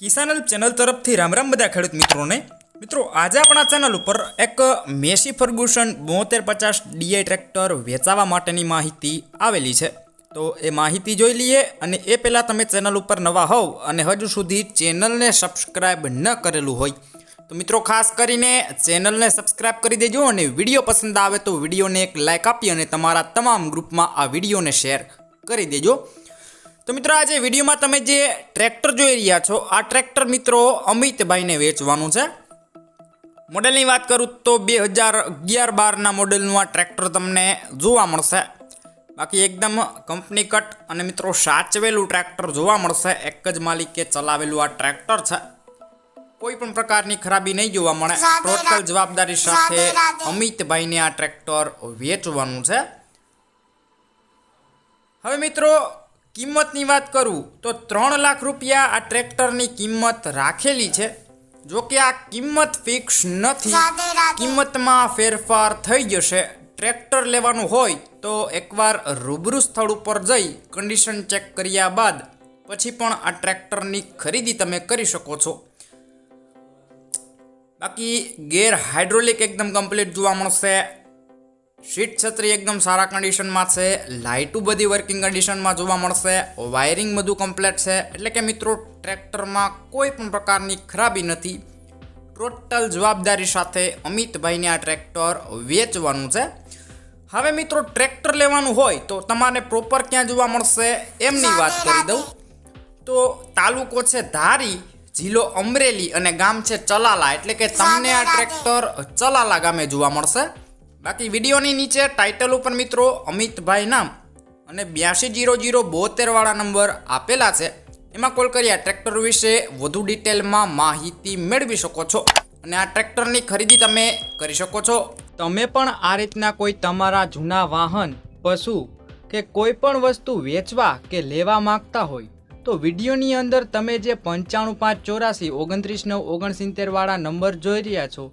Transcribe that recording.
કિસાન help channel તરફથી રામ રામ બધા ખેડૂત મિત્રોને. મિત્રો, આજે આપણા ચેનલ ઉપર એક મેસી ફર્ગુસન બોતેર પચાસ ડીઆઈ ટ્રેક્ટર વેચાવા માટેની માહિતી આવેલી છે. તો એ માહિતી જોઈ લઈએ અને એ પહેલાં તમે ચેનલ ઉપર નવા હોવ અને હજુ સુધી ચેનલને સબસ્ક્રાઈબ ન કરેલું હોય, તો મિત્રો ખાસ કરીને ચેનલને સબસ્ક્રાઈબ કરી દેજો અને વીડિયો પસંદ આવે તો વિડીયોને એક લાઇક આપી અને તમારા તમામ ગ્રુપમાં આ વિડીયોને શેર કરી દેજો. તો મિત્રો આજે વિડીયોમાં તમે જે ટ્રેક્ટર જોઈ રહ્યા છો આ ટ્રેક્ટર મિત્રો અમિતભાઈને વેચવાનું છે. મોડેલની વાત કરું તો બે હજાર અગિયાર બારના મોડેલનું આ ટ્રેક્ટર તમને જોવા મળશે. બાકી એકદમ કંપની કટ અને મિત્રો સાચવેલું ટ્રેક્ટર જોવા મળશે. એક જ માલિકે ચલાવેલું આ ટ્રેક્ટર છે. કોઈ પણ પ્રકારની ખરાબી નહીં જોવા મળે. ટોટલ જવાબદારી સાથે અમિતભાઈને આ ટ્રેક્ટર વેચવાનું છે. હવે મિત્રો કિંમતની વાત કરું તો ત્રણ લાખ રૂપિયા આ ટ્રેક્ટરની કિંમત રાખેલી છે. જો કે આ કિંમત ફિક્સ નથી. કિંમતમાં ફેરફાર થઈ જશે. ટ્રેક્ટર લેવાનું હોય તો એકવાર રૂબરૂ સ્થળ ઉપર જઈ કન્ડિશન ચેક કર્યા બાદ પછી પણ આ ટ્રેક્ટરની ખરીદી તમે કરી શકો છો. બાકી ગેર હાઇડ્રોલિક એકદમ કમ્પ્લીટ જોવા મળશે. સીટ છત્રી એકદમ સારા કન્ડિશનમાં છે. લાઇટું બધી વર્કિંગ કન્ડિશનમાં જોવા મળશે. વાયરિંગ બધું કમ્પ્લેટ છે. એટલે કે મિત્રો ટ્રેક્ટરમાં કોઈ પણ પ્રકારની ખરાબી નથી. ટોટલ જવાબદારી સાથે અમિતભાઈને આ ટ્રેક્ટર વેચવાનું છે. હવે મિત્રો ટ્રેક્ટર લેવાનું હોય તો તમારે પ્રોપર ક્યાં જોવા મળશે એમની વાત કરી દઉં. તો તાલુકો છે ધારી જિલ્લો અમરેલી અને ગામ છે ચલાલા. એટલે કે તમને આ ટ્રેક્ટર ચલાલા ગામે જોવા મળશે. બાકી વિડીયોની નીચે ટાઇટલ ઉપર મિત્રો અમિતભાઈ નામ અને બ્યાસી જીરો જીરો બોતેરવાળા નંબર આપેલા છે. એમાં કોલ કરી આ ટ્રેક્ટર વિશે વધુ ડિટેલમાં માહિતી મેળવી શકો છો અને આ ટ્રેક્ટરની ખરીદી તમે કરી શકો છો. તમે પણ આ રીતના કોઈ તમારા જૂના વાહન, પશુ કે કોઈ પણ વસ્તુ વેચવા કે લેવા માંગતા હોય, તો વિડીયોની અંદર તમે જે પંચાણું પાંચ ચોરાસી, ઓગણત્રીસ નવ ઓગણસિત્તેરવાળા નંબર જોઈ રહ્યા છો